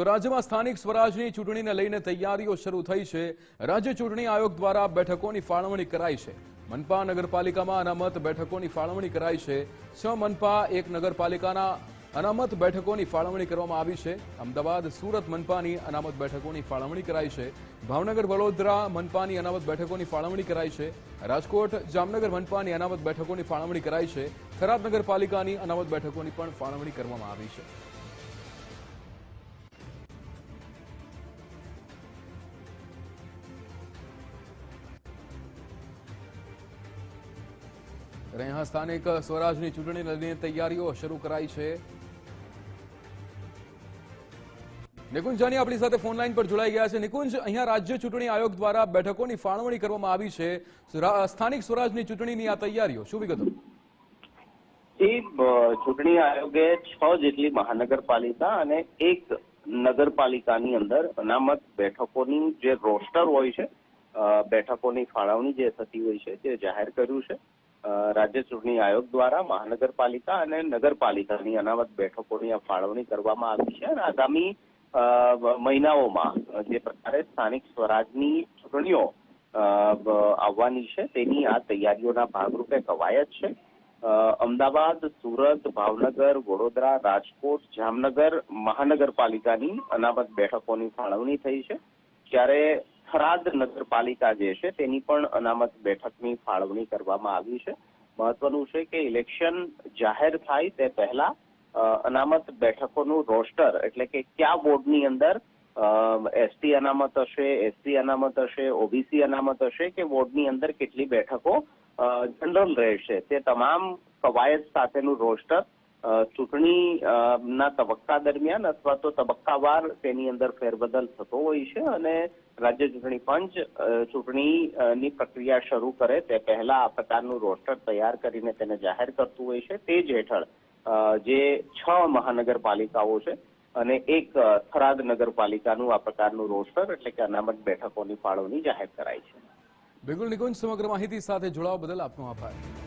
તો રાજ્યમાં સ્થાનિક સ્વરાજની ચૂંટણીને લઈને તૈયારીઓ શરૂ થઈ છે. રાજ્ય ચૂંટણી આયોગ દ્વારા બેઠકોની ફાળવણી કરાઈ છે. મનપા નગરપાલિકામાં અનામત બેઠકોની ફાળવણી કરાઈ છે. છ મનપા, એક નગરપાલિકાના અનામત બેઠકોની ફાળવણી કરવામાં આવી છે. અમદાવાદ, સુરત મનપાની અનામત બેઠકોની ફાળવણી કરાઈ છે. ભાવનગર, વડોદરા મનપાની અનામત બેઠકોની ફાળવણી કરાઈ છે. રાજકોટ, જામનગર મનપાની અનામત બેઠકોની ફાળવણી કરાઈ છે. થરાદ નગરપાલિકાની અનામત બેઠકોની પણ ફાળવણી કરવામાં આવી છે. અને સ્થાનિક સ્વરાજની ચૂંટણી લઈને તૈયારીઓ શરૂ કરાઈ છે. નિકુંજ આપણી સાથે ફોન પર જોડાઈ ગયા છે. નિકુંજ, અહીંયા રાજ્ય ચૂંટણી આયોગ દ્વારા બેઠકોની ફાળવણી કરવામાં આવી છે. સ્થાનિક સ્વરાજની ચૂંટણીની આ તૈયારીઓ, શું વિગતો? ચૂંટણી આયોગે છ જેટલી મહાનગરપાલિકા અને એક નગરપાલિકાની અંદર અનામત બેઠકોની જે રોસ્ટર હોય છે બેઠકોની ફાળવણી જે થતી હોય છે, તે જાહેર કર્યું છે. રાજ્ય ચૂંટણી આયોગ દ્વારા મહાનગરપાલિકા અને નગરપાલિકાની અનામત બેઠકોની ફાળવણી કરવામાં આવી છે અને આગામી મહિનાઓમાં જે પ્રકારે સ્થાનિક સ્વરાજની ચૂંટણીઓ આવવાની છે તેની આ તૈયારીઓના ભાગરૂપે કવાયત છે. અમદાવાદ, સુરત, ભાવનગર, વડોદરા, રાજકોટ, જામનગર, મહાનગરપાલિકાની અનામત બેઠકોની ફાળવણી થઈ છે. જ્યારે થરાદ નગરપાલિકા જે છે, તેની પણ અનામત બેઠકની ફાળવણી કરવામાં આવી છે. મહત્વનું છે કે ઇલેક્શન જાહેર થાય તે પહેલા અનામત બેઠકોનું રોસ્ટર એટલે કે કયા બોર્ડની અંદર એસટી અનામત હશે, એસસી અનામત હશે, ઓબીસી અનામત હશે, કે વોર્ડની અંદર કેટલી બેઠકો જનરલ રહેશે, તે તમામ કવાયત સાથેનું રોસ્ટર ચૂંટણી ના તબક્કા દરમિયાન અથવા તો તબક્કાવાર તેની અંદર ફેરબદલ થતો હોય છે અને રાજ્ય ચૂંટણી પંચ ચૂંટણીની પ્રક્રિયા શરૂ કરે તે પહેલા આ પ્રકારનું રોસ્ટર તૈયાર કરીને તેને જાહેર કરતું હોય છે. તે જ હેઠળ જે છ મહાનગરપાલિકાઓ છે અને એક થરાદ નગરપાલિકાનું આ પ્રકારનું રોસ્ટર એટલે કે અનામત બેઠકોની ફાળવણી જાહેર કરાઈ છે. બિલકુલ નિકુંજ, સમગ્ર માહિતી સાથે જોડાવા બદલ આપનો આભાર.